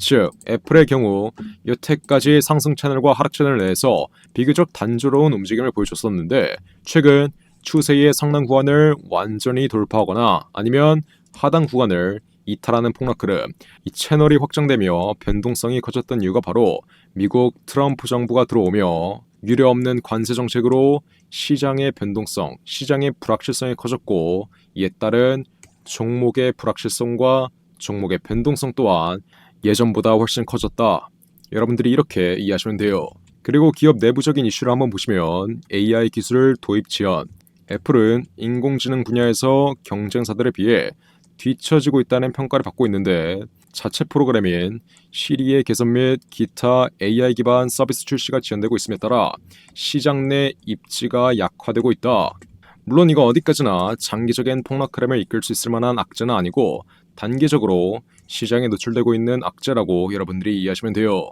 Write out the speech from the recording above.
즉 애플의 경우 여태까지 상승 채널과 하락 채널 내에서 비교적 단조로운 움직임을 보여줬었는데 최근 추세의 상단 구간을 완전히 돌파하거나 아니면 하단 구간을 이탈하는 폭락 흐름 이 채널이 확장되며 변동성이 커졌던 이유가 바로 미국 트럼프 정부가 들어오며 유례 없는 관세 정책으로 시장의 변동성, 시장의 불확실성이 커졌고 이에 따른 종목의 불확실성과 종목의 변동성 또한 예전보다 훨씬 커졌다. 여러분들이 이렇게 이해하시면 돼요. 그리고 기업 내부적인 이슈를 한번 보시면 AI 기술 도입 지연, 애플은 인공지능 분야에서 경쟁사들에 비해 뒤처지고 있다는 평가를 받고 있는데 자체 프로그램인 시리의 개선 및 기타 AI 기반 서비스 출시가 지연되고 있음에 따라 시장 내 입지가 약화되고 있다. 물론 이거 어디까지나 장기적인 폭락 흐름을 이끌 수 있을 만한 악재는 아니고 단기적으로 시장에 노출되고 있는 악재라고 여러분들이 이해하시면 돼요.